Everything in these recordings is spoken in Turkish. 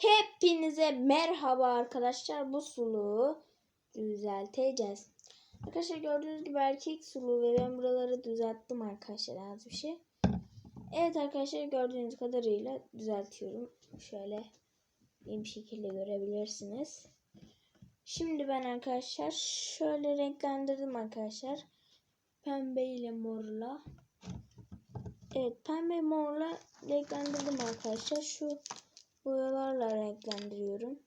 Hepinize merhaba arkadaşlar. Bu suluğu düzelteceğiz. Arkadaşlar gördüğünüz gibi erkek suluğu ve ben buraları düzelttim arkadaşlar az bir şey. Evet arkadaşlar gördüğünüz kadarıyla düzeltiyorum. Şöyle bir şekilde görebilirsiniz. Şimdi ben arkadaşlar şöyle renklendirdim arkadaşlar. Pembe ile morla. Evet pembe morla renklendirdim arkadaşlar. Şu boyalarla renklendiriyorum.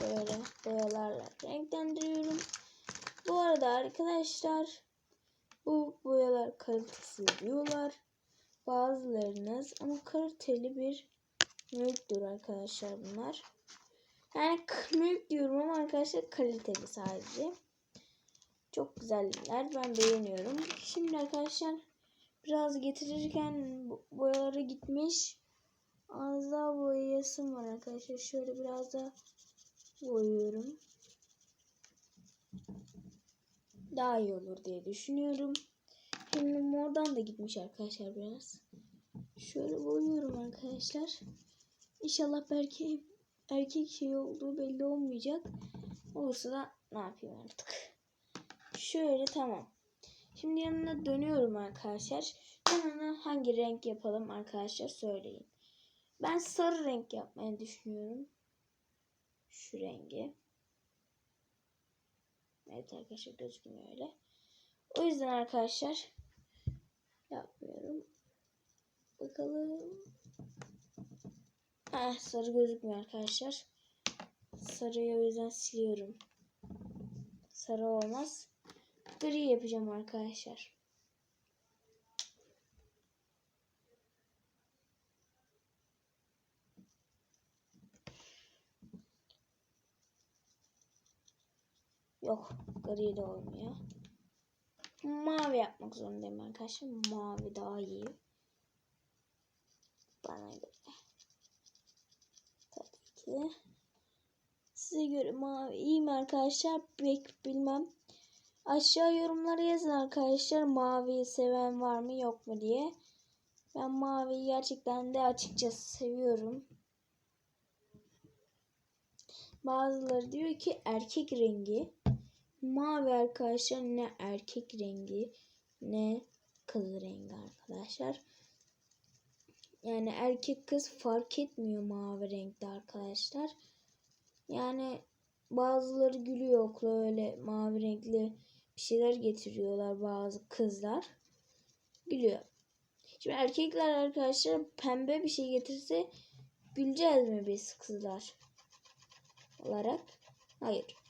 Böyle boyalarla renklendiriyorum. Bu arada arkadaşlar bu boyalar kalitesiz diyorlar. Bazılarınız ama kaliteli bir mülktür arkadaşlar bunlar. Yani mülk diyorum ama arkadaşlar kaliteli sadece. Çok güzeller. Ben beğeniyorum. Şimdi arkadaşlar biraz getirirken boyaları gitmiş. Az daha boyayasım var arkadaşlar. Şöyle biraz da boyuyorum. Daha iyi olur diye düşünüyorum. Şimdi mordan da gitmiş arkadaşlar biraz. Şöyle boyuyorum arkadaşlar. İnşallah belki erkek şey olduğu belli olmayacak. Olursa da ne yapayım artık. Şöyle tamam. Şimdi yanına dönüyorum arkadaşlar. Yanına hangi renk yapalım arkadaşlar söyleyin. Ben sarı renk yapmayı düşünüyorum. Şu rengi. Evet arkadaşlar gözükmüyor öyle. O yüzden arkadaşlar yapmıyorum. Bakalım. Ah sarı gözükmüyor arkadaşlar. Sarıyı o yüzden siliyorum. Sarı olmaz. Gri yapacağım arkadaşlar. Yok. Gri de olmuyor. Mavi yapmak zorundayım arkadaşlar. Mavi daha iyi. Bana göre. Tabii ki. Size göre mavi iyi mi arkadaşlar? Pek bilmem. Aşağı yorumlara yazın arkadaşlar. Maviyi seven var mı yok mu diye. Ben maviyi gerçekten de açıkçası seviyorum. Bazıları diyor ki erkek rengi. Mavi arkadaşlar ne erkek rengi ne kız rengi arkadaşlar. Yani erkek kız fark etmiyor mavi renkte arkadaşlar. Yani bazıları gülüyor okula öyle mavi renkli bir şeyler getiriyorlar bazı kızlar. Gülüyor. Şimdi erkekler arkadaşlar pembe bir şey getirse güleceğiz mi biz kızlar olarak? Hayır.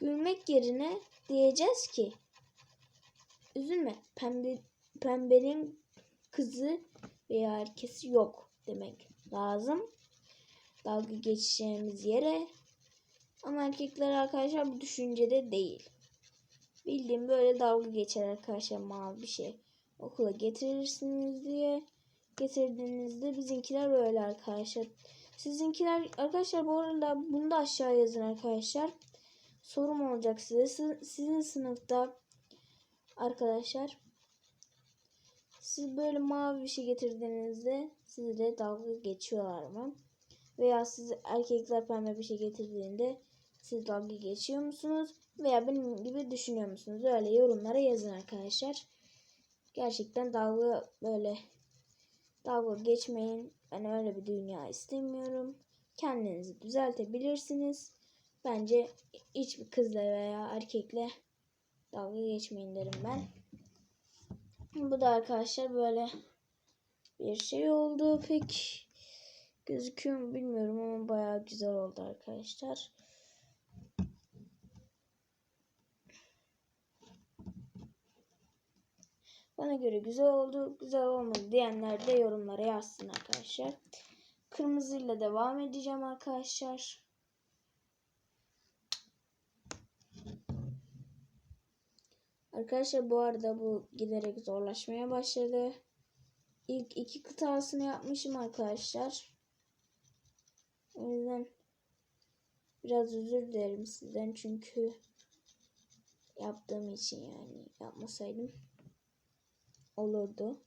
Gülmek yerine diyeceğiz ki üzülme pembe, pembenin kızı veya erkesi yok demek lazım. Dalga geçeceğimiz yere ama erkekler arkadaşlar bu düşüncede değil. Bildiğim böyle dalga geçer arkadaşlar mavi bir şey. Okula getirirsiniz diye getirdiğinizde bizimkiler böyle arkadaşlar. Sizinkiler arkadaşlar bu arada bunu da aşağı yazın arkadaşlar sorum olacak size. Sizin sınıfta arkadaşlar siz böyle mavi bir şey getirdiğinizde sizle dalga geçiyorlar mı? Veya siz erkekler pembe bir şey getirdiğinde siz dalga geçiyor musunuz? Veya benim gibi düşünüyor musunuz? Öyle yorumlara yazın arkadaşlar. Gerçekten dalga böyle dalga geçmeyin. Ben öyle bir dünya istemiyorum. Kendinizi düzeltebilirsiniz. Bence hiçbir kızla veya erkekle dalga geçmeyin derim ben. Bu da arkadaşlar böyle bir şey oldu. Pek gözüküyor mu bilmiyorum ama bayağı güzel oldu arkadaşlar. Bana göre güzel oldu. Güzel olmadı diyenler de yorumlara yazsın arkadaşlar. Kırmızıyla devam edeceğim arkadaşlar. Arkadaşlar bu arada bu giderek zorlaşmaya başladı. İlk iki kıtasını yapmışım arkadaşlar. O yüzden biraz özür dilerim sizden çünkü yaptığım için yani yapmasaydım olurdu.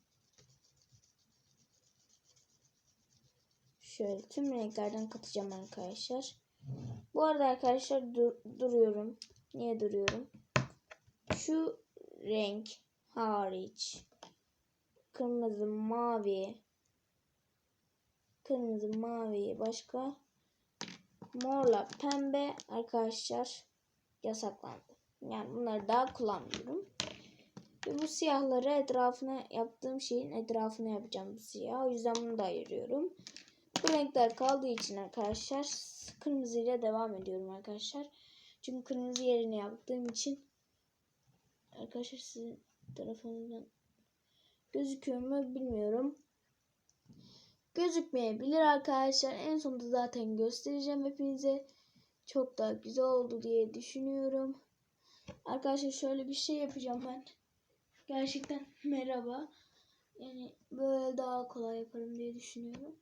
Şöyle tüm renklerden katacağım arkadaşlar. Bu arada arkadaşlar dur duruyorum. Niye duruyorum? Şu renk hariç kırmızı, mavi kırmızı, mavi başka morla pembe arkadaşlar yasaklandı. Yani bunları daha kullanmıyorum. Ve bu siyahları etrafına yaptığım şeyin etrafına yapacağım bu siyah. O yüzden bunu da ayırıyorum. Bu renkler kaldığı için arkadaşlar kırmızıyla devam ediyorum arkadaşlar. Çünkü kırmızı yerini yaptığım için arkadaşlar sizin tarafınızdan gözüküyor mu bilmiyorum. Gözükmeyebilir arkadaşlar. En sonunda zaten göstereceğim hepinize. Çok daha güzel oldu diye düşünüyorum. Arkadaşlar şöyle bir şey yapacağım ben. Gerçekten merhaba. Yani böyle daha kolay yaparım diye düşünüyorum.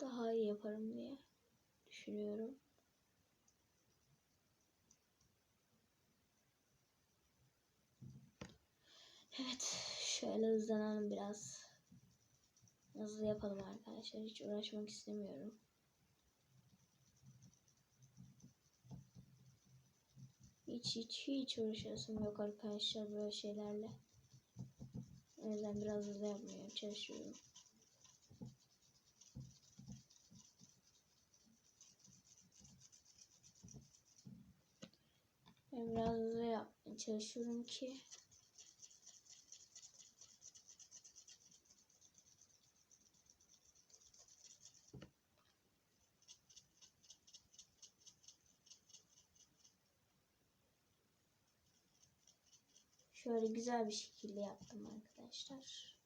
Daha iyi yaparım diye düşünüyorum. Evet, şöyle hızlanalım biraz. Hızlı yapalım arkadaşlar. Hiç uğraşmak istemiyorum. Hiç hiç hiç uğraşasım yok arkadaşlar böyle şeylerle. O yüzden biraz hızlı yapmaya çalışıyorum. Ben biraz hızlı yapmaya çalışıyorum ki Şöyle güzel bir şekilde yaptım arkadaşlar.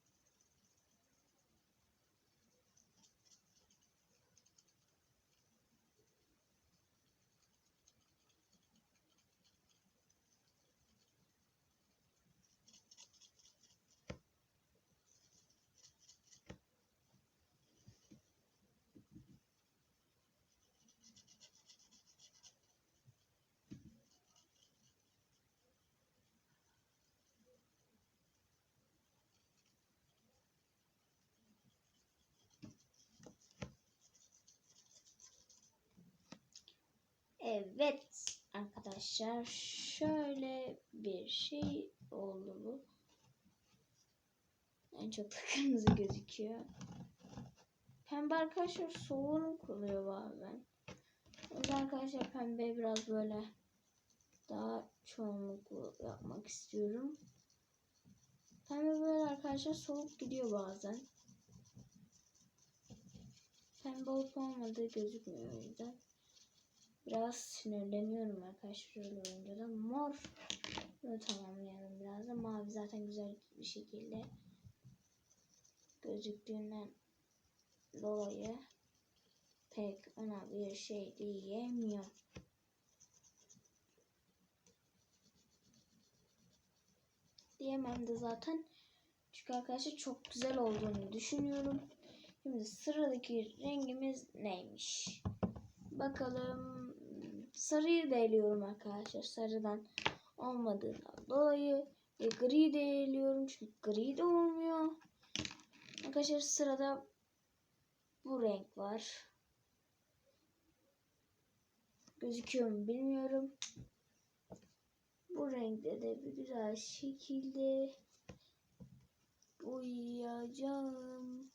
Evet arkadaşlar şöyle bir şey oldu bu. En çok kırmızı gözüküyor. Pembe arkadaşlar soğuk oluyor bazen. Arkadaşlar pembe biraz böyle daha çoğunluklu yapmak istiyorum. Pembe böyle arkadaşlar soğuk gidiyor bazen. Pembe olup olmadığı gözükmüyor o yüzden. Biraz sinirleniyorum arkadaşlar öyle olunca da. Mor tamamlayalım biraz da. Mavi zaten güzel bir şekilde gözüktüğünden dolayı pek ona bir şey diyemiyorum. Diyemem de zaten. Çünkü arkadaşlar çok güzel olduğunu düşünüyorum. Şimdi sıradaki rengimiz neymiş? Bakalım sarıyı da eliyorum arkadaşlar. Sarıdan olmadığından dolayı ve gri de eliyorum çünkü gri de olmuyor. Arkadaşlar sırada bu renk var. Gözüküyor mu bilmiyorum. Bu renkte de bir güzel şekilde boyayacağım.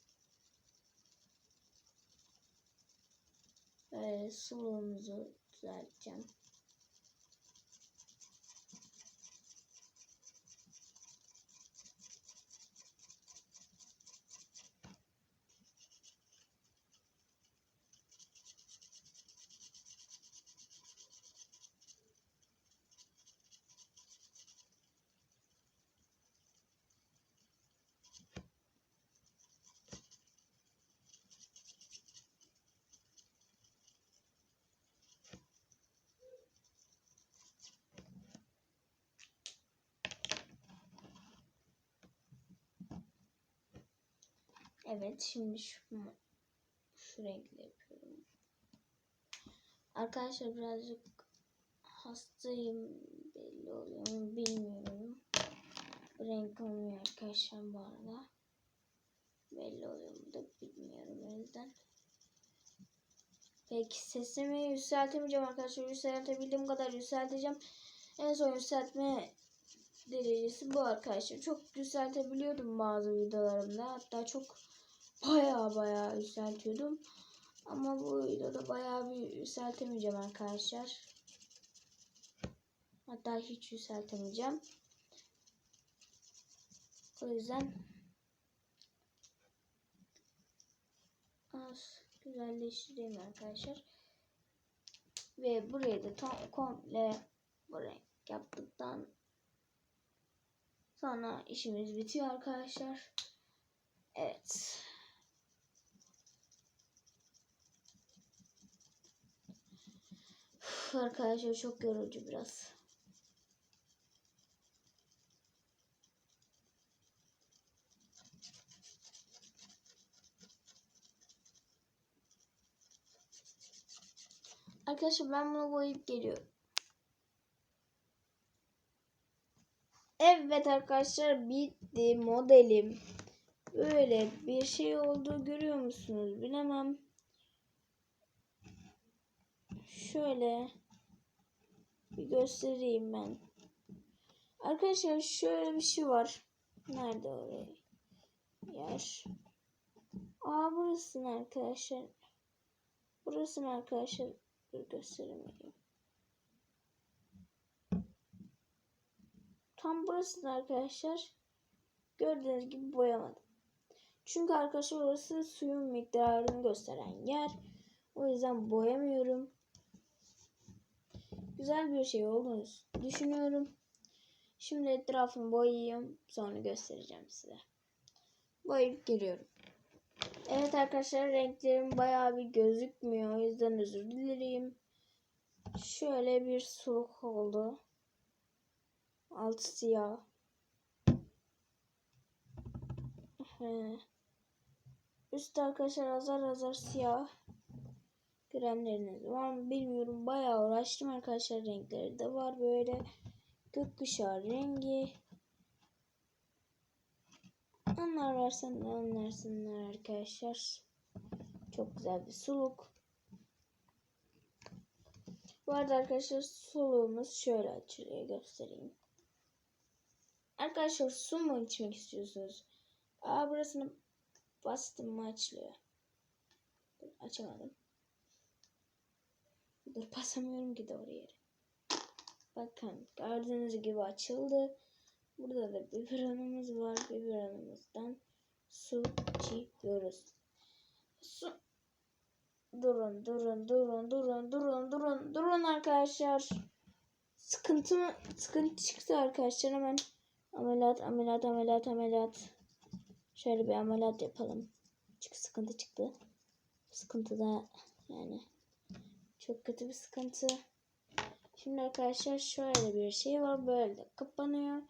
Böyle suluğumuzu düzelteceğim. Evet şimdi şu, şu renkle yapıyorum. Arkadaşlar birazcık hastayım belli oluyor mu bilmiyorum. Renk olmuyor arkadaşlar bu arada. Belli oluyor mu da bilmiyorum. zaten. Peki sesimi yükseltemeyeceğim arkadaşlar. Yükseltebildiğim kadar yükselteceğim. En son yükseltme derecesi bu arkadaşlar. Çok yükseltebiliyordum bazı videolarımda. Hatta çok baya baya yükseltiyordum. Ama bu videoda baya bir yükseltemeyeceğim arkadaşlar. Hatta hiç yükseltemeyeceğim. O yüzden az güzelleştireyim arkadaşlar. Ve burayı da tam komple bu renk yaptıktan sonra işimiz bitiyor arkadaşlar. Evet. Uf, arkadaşlar çok yorucu biraz. Arkadaşlar ben bunu boyayıp geliyorum. Evet arkadaşlar bitti modelim. Böyle bir şey oldu görüyor musunuz bilemem. Şöyle bir göstereyim ben. Arkadaşlar şöyle bir şey var. Nerede oraya? Yer. Aa burası arkadaşlar. Burası arkadaşlar. Dur gösteremeyeyim. Tam burası arkadaşlar. Gördüğünüz gibi boyamadım. Çünkü arkadaşlar orası suyun miktarını gösteren yer. O yüzden boyamıyorum. Güzel bir şey olduğunu düşünüyorum. Şimdi etrafını boyayayım. Sonra göstereceğim size. Boyayıp geliyorum. Evet arkadaşlar renklerim bayağı bir gözükmüyor. O yüzden özür dilerim. Şöyle bir soluk oldu. Altı siyah. Üst arkadaşlar azar azar siyah. Görenleriniz var mı bilmiyorum. Bayağı uğraştım arkadaşlar. Renkleri de var böyle. Gökkuşağı rengi. Onlar varsa anlarsınlar arkadaşlar. Çok güzel bir suluk. Bu arada arkadaşlar suluğumuz şöyle açılıyor göstereyim. Arkadaşlar su mu içmek istiyorsunuz? Aa burasını bastım mı açılıyor. Açamadım. Dur basamıyorum ki doğru yere. Bakın gördüğünüz gibi açıldı. Burada da biberonumuz var. Biberonumuzdan su içiyoruz. Su. Durun, durun, durun, durun, durun, durun, durun arkadaşlar. Sıkıntı mı? Sıkıntı çıktı arkadaşlar. Hemen ameliyat, ameliyat, ameliyat, ameliyat. Şöyle bir ameliyat yapalım. Çünkü sıkıntı çıktı. Sıkıntı da yani çok kötü bir sıkıntı. Şimdi arkadaşlar şöyle bir şey var. Böyle kapanıyor.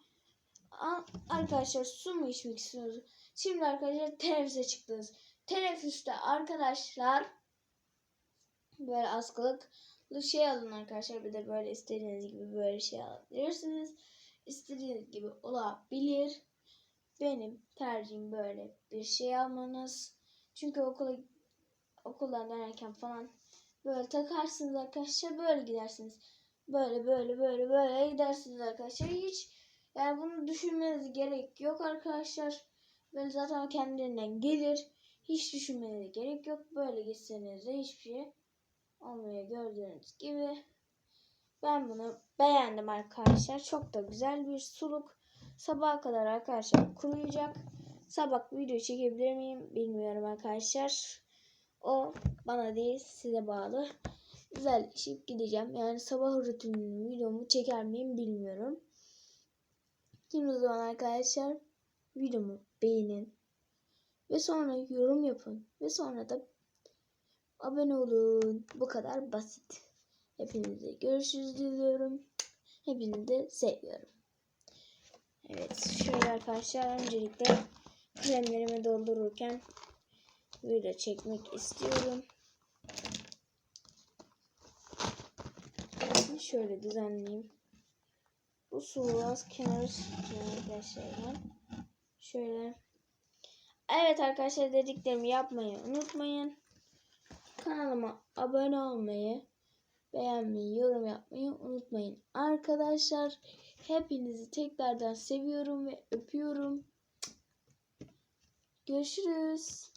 Arkadaşlar su mu içmek istiyorsunuz? Şimdi arkadaşlar teneffüse çıktınız. Teneffüste arkadaşlar böyle askılık şey alın arkadaşlar. Bir de böyle istediğiniz gibi böyle şey alabilirsiniz. İstediğiniz gibi olabilir. Benim tercihim böyle bir şey almanız. Çünkü okula okuldan dönerken falan böyle takarsınız arkadaşlar. Böyle gidersiniz. Böyle böyle böyle böyle gidersiniz arkadaşlar. Hiç yani bunu düşünmeniz gerek yok arkadaşlar. Böyle zaten kendinden gelir. Hiç düşünmenize gerek yok. Böyle gitseniz de hiçbir şey olmuyor gördüğünüz gibi. Ben bunu beğendim arkadaşlar. Çok da güzel bir suluk. Sabaha kadar arkadaşlar kuruyacak. Sabah video çekebilir miyim bilmiyorum arkadaşlar. O bana değil size bağlı. Güzel işip gideceğim. Yani sabah rutinini videomu çeker miyim bilmiyorum. Şimdi o zaman arkadaşlar videomu beğenin. Ve sonra yorum yapın. Ve sonra da abone olun. Bu kadar basit. Hepinize görüşürüz diliyorum. Hepinizi seviyorum. Evet şöyle arkadaşlar öncelikle kremlerimi doldururken video çekmek istiyorum. Şöyle düzenleyeyim. Bu sulu az kenarı tutacağım arkadaşlar ben. Şöyle Evet arkadaşlar dediklerimi yapmayı unutmayın. Kanalıma abone olmayı, beğenmeyi, yorum yapmayı unutmayın. Arkadaşlar hepinizi tekrardan seviyorum ve öpüyorum. Görüşürüz.